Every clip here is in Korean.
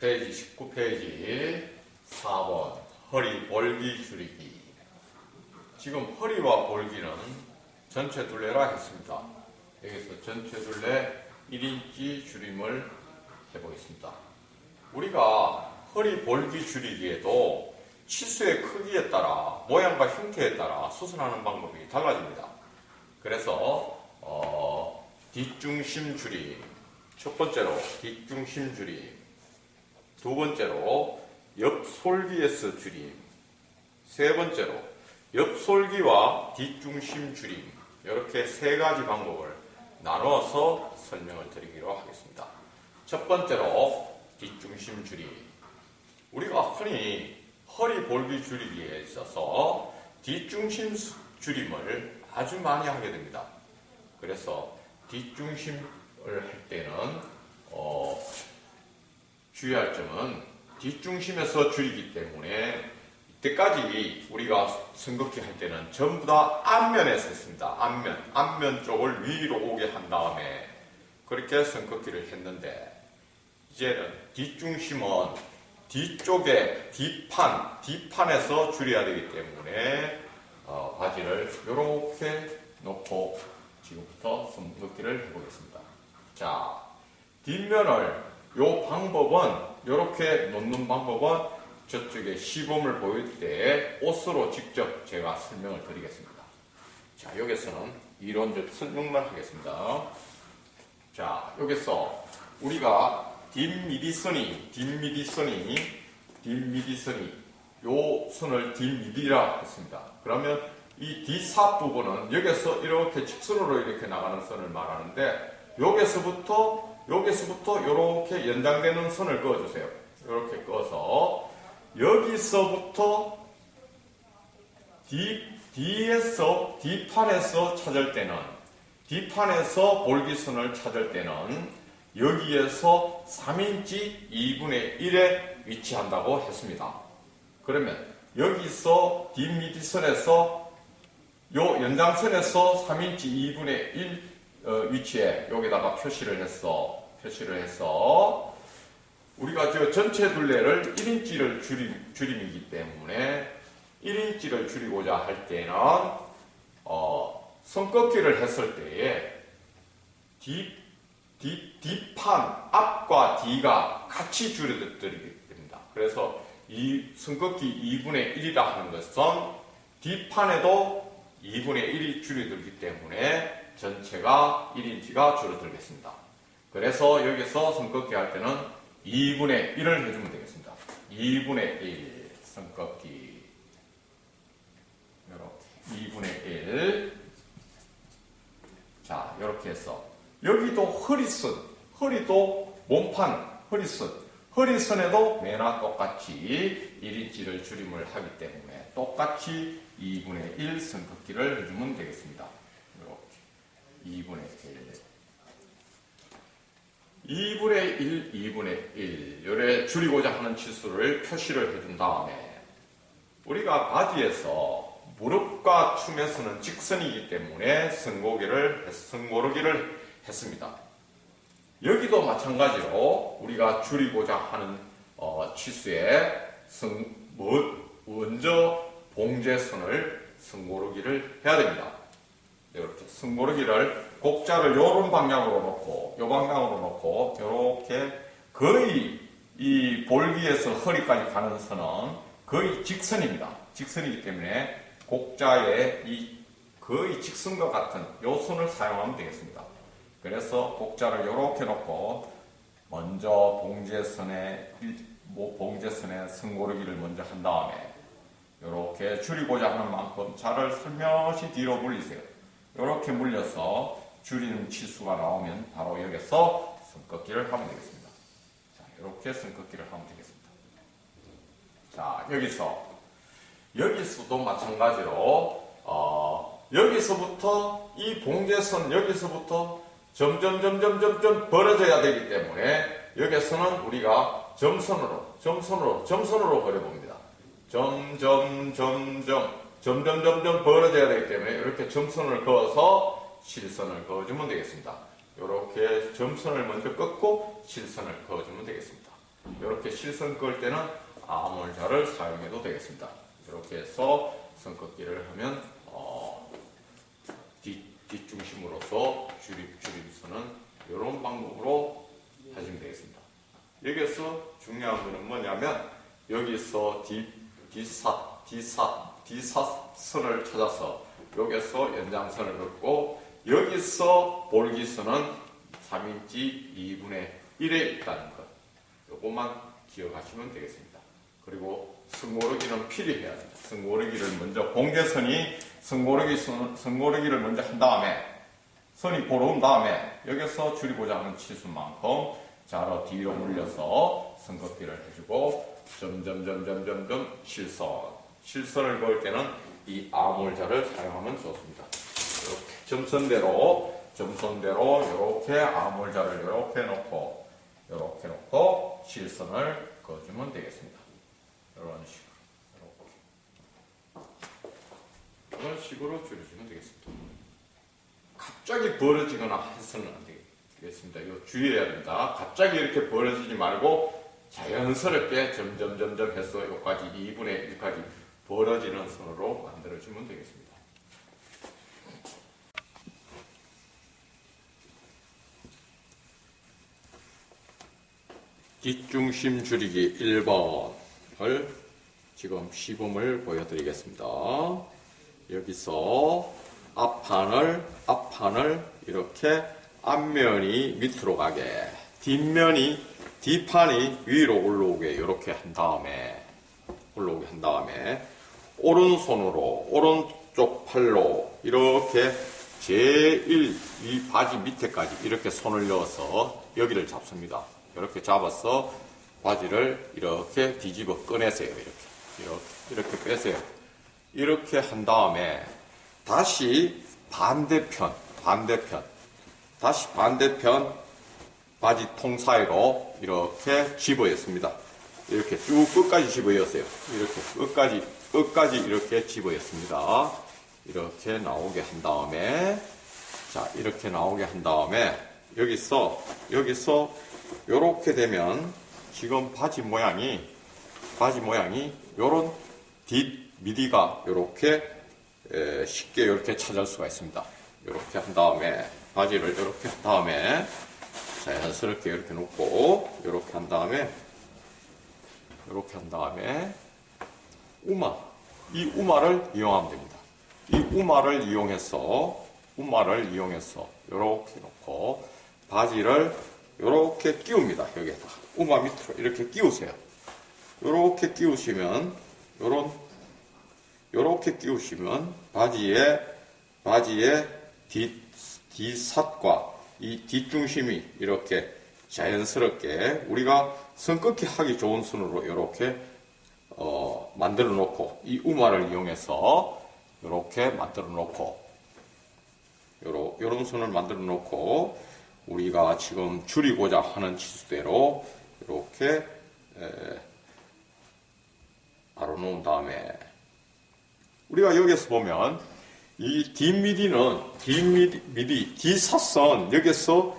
페이지 19페이지 4번 허리 볼기 줄이기 지금 허리와 볼기는 전체 둘레라 했습니다. 여기서 전체 둘레 1인치 줄임을 해보겠습니다. 우리가 허리 볼기 줄이기에도 치수의 크기에 따라 모양과 형태에 따라 수선하는 방법이 달라집니다. 그래서 어, 뒷중심 줄임 첫 번째로 뒷중심 줄임 두 번째로 옆솔기에서 줄임 세 번째로 옆솔기와 뒷중심 줄임 이렇게 세 가지 방법을 나누어서 설명을 드리기로 하겠습니다. 첫 번째로 뒷중심 줄임 우리가 흔히 허리 볼기 줄이기에 있어서 뒷중심 줄임을 아주 많이 하게 됩니다. 그래서 뒷중심을 할 때는 어, 주의할 점은 뒷중심에서 줄이기 때문에 이때까지 우리가 선긋기 할 때는 전부 다 앞면에서 했습니다. 앞면, 앞면 쪽을 위로 오게 한 다음에 그렇게 선긋기를 했는데 이제는 뒷중심은 뒤쪽에 뒷판, 뒷판에서 줄여야 되기 때문에 어, 바지를 이렇게 놓고 지금부터 선긋기를 해보겠습니다. 자, 뒷면을 요 방법은 이렇게 놓는 방법은 저쪽에 시범을 보일 때 옷으로 직접 제가 설명을 드리겠습니다. 자, 여기서는 이론적 설명만 하겠습니다. 자, 여기서 우리가 뒷미디선이, 뒷미디선이, 뒷미디선이, 요 선을 뒷미디라 했습니다. 그러면 이 뒷사 부분은 여기서 이렇게 직선으로 이렇게 나가는 선을 말하는데, 여기서부터, 여기서부터 이렇게 연장되는 선을 그어주세요. 이렇게 꺼서, 여기서부터 뒤, 뒤에서, 뒷판에서 찾을 때는, 뒷판에서 볼기선을 찾을 때는 여기에서 3인치 2분의 1에 위치한다고 했습니다. 그러면 여기서 뒷미디선에서 요 연장선에서 3인치 2분의 1 어, 위치에 여기다가 표시를 했어. 표시를 해서 우리가 저 전체 둘레를 1인치를 줄임, 줄임이기 때문에 1인치를 줄이고자 할 때는 어, 손꺾기를 했을 때에 뒷판, 앞과 뒤가 같이 줄여드리게 됩니다. 그래서 이 손꺾기 2분의 1이라 하는 것은 뒷판에도 2분의 1이 줄여들기 때문에 전체가 1인치가 줄어들겠습니다. 그래서 여기서 손꺾기 할 때는 2분의 1을 해주면 되겠습니다. 2분의 1 손꺾기 이렇게 2분의 1 자, 이렇게 해서 여기도 허리선, 허리도 몸판, 허리선, 허리선에도 매나 똑같이 1인치를 줄임을 하기 때문에 똑같이 2분의 1 선긋기를 해주면 되겠습니다. 이렇게 2분의 1 2분의 1, 2분의 1 요래 줄이고자 하는 치수를 표시를 해준 다음에 우리가 바지에서 무릎과 춤에서는 직선이기 때문에 선고기를 선고르기를 했습니다. 여기도 마찬가지로 우리가 줄이고자 하는 어, 치수에 선, 뭐, 먼저 봉제선을 선고르기를 해야 됩니다. 이렇게 선고르기를 곡자를 요런 방향으로 놓고 요 방향으로 놓고 이렇게 거의 이 볼기에서 허리까지 가는 선은 거의 직선입니다. 직선이기 때문에 곡자에 이 거의 직선과 같은 요 선을 사용하면 되겠습니다. 그래서 곡자를 이렇게 놓고 먼저 봉제선에 뭐 봉제선에 승고르기를 먼저 한 다음에 이렇게 줄이고자 하는 만큼 자를 살며시 뒤로 물리세요. 이렇게 물려서 줄이는 치수가 나오면 바로 여기서 손꺾기를 하면 되겠습니다. 자, 이렇게 손꺾기를 하면 되겠습니다. 자, 여기서 여기서도 마찬가지로 어, 여기서부터 이 봉제선 여기서부터 점점 점점 점점 벌어져야 되기 때문에 여기서는 우리가 점선으로 점선으로 점선으로 그려봅니다. 점점 점점 점점 점점 벌어져야 되기 때문에 이렇게 점선을 그어서 실선을 그어주면 되겠습니다. 이렇게 점선을 먼저 꺾고 실선을 그어주면 되겠습니다. 이렇게 실선 그을 때는 아몰자를 사용해도 되겠습니다. 이렇게 해서 선긋기를 하면 어, 뒤, 뒷중심으로서 줄입, 줄입선은 이런 방법으로 하시면 되겠습니다. 여기서 중요한 거는 뭐냐면 여기서 뒤, 뒤삿, 뒤삿, 뒤삿선을 찾아서 여기서 연장선을 긋고 여기서 볼기선은 3인치 2분의 1에 있다는 것. 요것만 기억하시면 되겠습니다. 그리고 승고르기는 필요해야 됩니다. 승고르기를 먼저 공개선이 승고르기 선, 승고르기를 먼저 한 다음에 선이 보러온 다음에 여기서 줄이고자 하는 치수만큼 자로 뒤로 물려서 선긋기를 해주고 점점점점점점 실선 실선을 그을 때는 이 아몰자를 사용하면 좋습니다. 이렇게 점선대로 점선대로 이렇게 아몰자를 이렇게 놓고 이렇게 놓고 실선을 그어주면 되겠습니다. 이런 식으로 이렇게 이런 식으로 줄여주면 되겠습니다. 갑자기 벌어지거나 해서는 안 되겠습니다. 이거 주의해야 됩니다. 갑자기 이렇게 벌어지지 말고 자연스럽게 점점 점점 해서 여기까지 2분의 1까지 벌어지는 선으로 만들어주면 되겠습니다. 뒷중심 줄이기 1번을 지금 시범을 보여드리겠습니다. 여기서 앞판을 앞판을 이렇게 앞면이 밑으로 가게 뒷면이 뒷판이 위로 올라오게 이렇게 한 다음에 올라오게 한 다음에 오른손으로 오른쪽 팔로 이렇게 제1 이 바지 밑에까지 이렇게 손을 넣어서 여기를 잡습니다. 이렇게 잡아서 바지를 이렇게 뒤집어 꺼내세요. 이렇게 이렇게 이렇게 빼세요. 이렇게 한 다음에 다시 반대편 반대편 다시 반대편 바지 통 사이로 이렇게 집어였습니다. 이렇게 쭉 끝까지 집어였어요. 이렇게 끝까지 끝까지 이렇게 집어였습니다. 이렇게 나오게 한 다음에 자 이렇게 나오게 한 다음에 여기서 여기서 이렇게 되면 지금 바지 모양이 바지 모양이 요런 뒷 미디가 이렇게 쉽게 이렇게 찾을 수가 있습니다. 이렇게 한 다음에 바지를 이렇게 한 다음에 자연스럽게 이렇게 놓고 이렇게 한 다음에 이렇게 한 다음에 우마 이 우마를 이용하면 됩니다. 이 우마를 이용해서 우마를 이용해서 이렇게 놓고 바지를 이렇게 끼웁니다. 여기에다 우마 밑으로 이렇게 끼우세요. 이렇게 끼우시면 요런 요렇게 끼우시면 바지에 바지에 뒷 뒷삿과 이 뒷중심이 이렇게 자연스럽게 우리가 선긋기 하기 좋은 순으로 이렇게 어, 만들어 놓고 이 우마를 이용해서 이렇게 만들어 놓고 요런 요런 선을 만들어 놓고 우리가 지금 줄이고자 하는 치수대로 이렇게 바로 놓은 다음에 우리가 여기서 보면 이 뒷미디는 뒷미디 뒷사선 여기서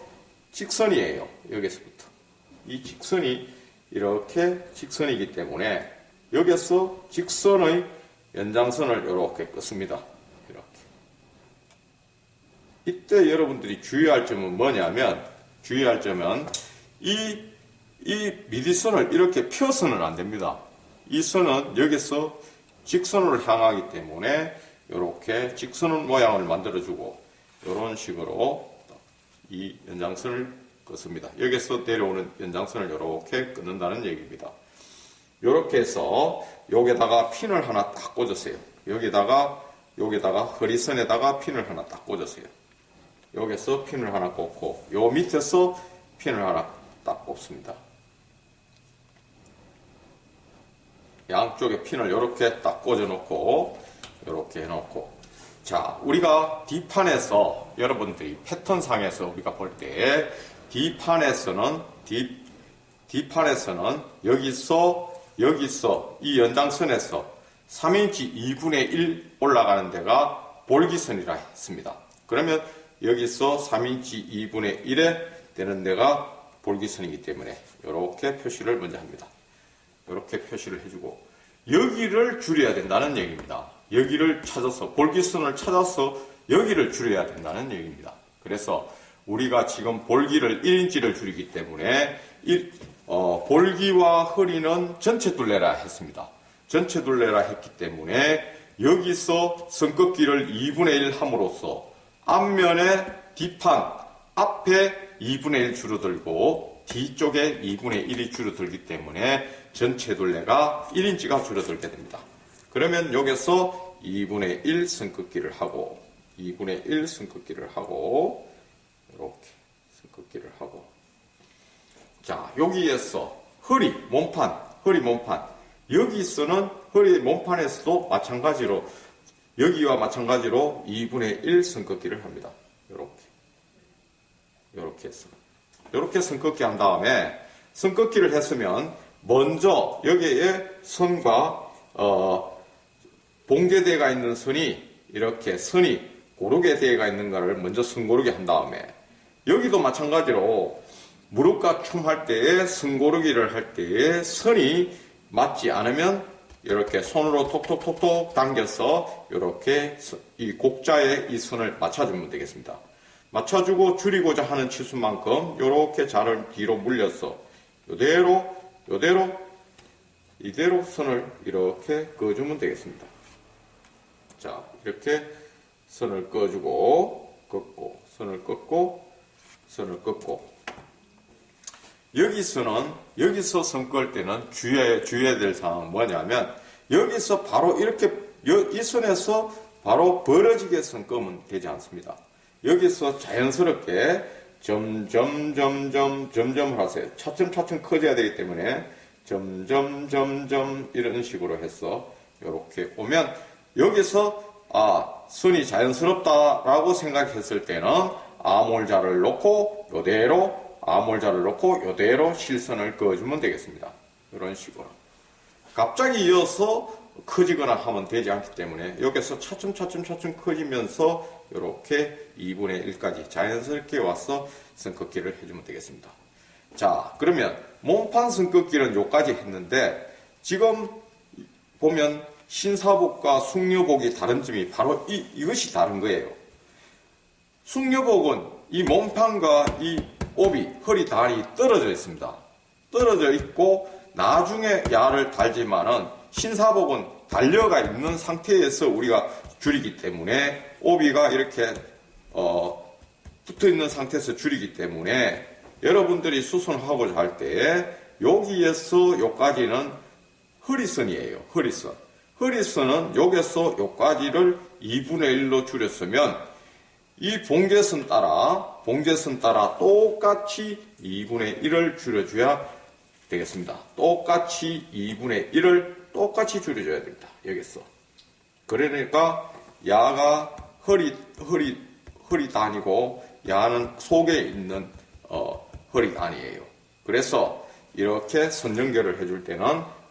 직선이에요. 여기서부터 이 직선이 이렇게 직선이기 때문에 여기서 직선의 연장선을 이렇게 끊습니다. 이렇게 이때 여러분들이 주의할 점은 뭐냐면 주의할 점은 이, 이 미디선을 이렇게 펴서는 안 됩니다. 이 선은 여기서 직선으로 향하기 때문에 이렇게 직선 모양을 만들어주고 이런 식으로 이 연장선을 긋습니다. 여기서 내려오는 연장선을 이렇게 끊는다는 얘기입니다. 이렇게 해서 여기다가 핀을 하나 딱 꽂으세요. 여기다가 여기다가 허리선에다가 핀을 하나 딱 꽂으세요. 여기서 핀을 하나 꽂고 요 밑에서 핀을 하나 딱 꽂습니다. 양쪽에 핀을 이렇게 딱 꽂아 놓고 이렇게 해 놓고 자 우리가 뒷판에서 여러분들이 패턴상에서 우리가 볼때 뒷판에서는 뒷 뒷판에서는 여기서 여기서 이 연장선에서 3인치 2분의 1 올라가는 데가 볼기선이라 했습니다. 그러면 여기서 3인치 2분의 1에 되는 데가 볼기선이기 때문에 이렇게 표시를 먼저 합니다. 이렇게 표시를 해주고 여기를 줄여야 된다는 얘기입니다. 여기를 찾아서 볼기선을 찾아서 여기를 줄여야 된다는 얘기입니다. 그래서 우리가 지금 볼기를 1인치를 줄이기 때문에 일- 어, 볼기와 허리는 전체 둘레라 했습니다. 전체 둘레라 했기 때문에 여기서 선긋기를 2분의 1 함으로써 앞면에 뒷판 앞에 2분의 1 줄어들고 뒤쪽에 2분의 1이 줄어들기 때문에 전체 둘레가 1인치가 줄어들게 됩니다. 그러면 여기서 2분의 1 선긋기를 하고 2분의 1 선긋기를 하고 이렇게 선긋기를 하고 자 여기에서 허리 몸판 허리 몸판. 여기서는 허리 몸판에서도 마찬가지로 여기와 마찬가지로 2분의 1 선긋기를 합니다. 이렇게. 이렇게 해서 이렇게 선긋기 한 다음에 선긋기를 했으면 먼저 여기에 선과 어, 봉제대가 있는 선이 이렇게 선이 고르게 대가 있는 거를 먼저 선고르기 한 다음에 여기도 마찬가지로 무릎과 춤할 때에 선고르기를 할 때에 선이 맞지 않으면 이렇게 손으로 톡톡톡톡 당겨서 이렇게 이 곡자에 이 선을 맞춰주면 되겠습니다. 맞춰주고 줄이고자 하는 치수만큼 이렇게 자를 뒤로 물려서 이대로 이대로 이대로 선을 이렇게 그어주면 되겠습니다. 자 이렇게 선을 꺼주고 긋고 선을 긋고 선을 긋고 여기서는 여기서 선끌 때는 주의해 주의해야 될 사항은 뭐냐면 여기서 바로 이렇게 여- 이 선에서 바로 벌어지게 선 끄면 되지 않습니다. 여기서 자연스럽게 점점 점점 점점 하세요. 차츰 차츰 커져야 되기 때문에 점점 점점 이런 식으로 해서 이렇게 오면 여기서 아 선이 자연스럽다라고 생각했을 때는 아몰자를 놓고 요대로 아몰자를 놓고 요대로 실선을 그어주면 되겠습니다. 이런 식으로. 갑자기 이어서 커지거나 하면 되지 않기 때문에 여기서 차츰 차츰 차츰 커지면서 이렇게 2분의 1까지 자연스럽게 와서 선긋기를 해주면 되겠습니다. 자, 그러면 몸판 선긋기는 요까지 했는데 지금 보면 신사복과 숙녀복이 다른 점이 바로 이, 이것이 다른 거예요. 숙녀복은 이 몸판과 이 帯, 허리 다리 떨어져 있습니다. 떨어져 있고 나중에 야를 달지만은 신사복은 달려가 있는 상태에서 우리가 줄이기 때문에帯가 이렇게 어, 붙어 있는 상태에서 줄이기 때문에 여러분들이 수선하고자 할때 여기에서 여기까지는 허리선이에요. 허리선. 허리선은 여기서 여기까지를 2분의 1로 줄였으면 이 봉제선 따라 봉제선 따라 똑같이 2분의 1을 줄여줘야 되겠습니다. 똑같이 2분의 1을 똑같이 줄여줘야 됩니다. 여기서. 그러니까 야가 허리 허리 허리 단이고 야는 속에 있는 어, 허리 단이에요. 그래서 이렇게 선 연결을 해줄 때는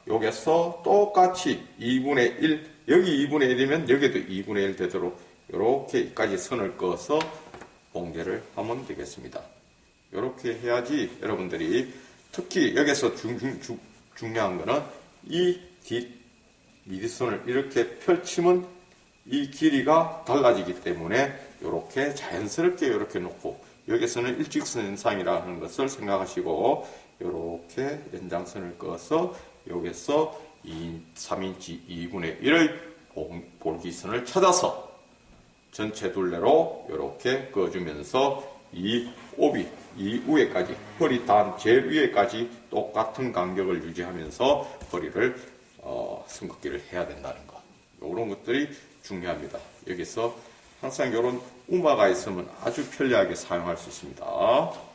여기서 똑같이 2분의 1 여기 2분의 1이면 여기도 2분의 1 되도록 이렇게까지 선을 그어서 봉제를 하면 되겠습니다. 이렇게 해야지 여러분들이 특히 여기서 중, 중, 중, 중요한 거는 이 뒷 미디선을 이렇게 펼치면 이 길이가 달라지기 때문에 이렇게 자연스럽게 이렇게 놓고 여기서는 일직선 현상이라는 것을 생각하시고 이렇게 연장선을 그어서 여기서 2, 3인치 2분의 1을 볼기선을 찾아서 전체 둘레로 이렇게 그어주면서 이帯, 이 위에까지, 허리 단 제일 위에까지 똑같은 간격을 유지하면서 허리를 어, 승긋기를 해야 된다는 것. 이런 것들이 중요합니다. 여기서 항상 이런 우마가 있으면 아주 편리하게 사용할 수 있습니다.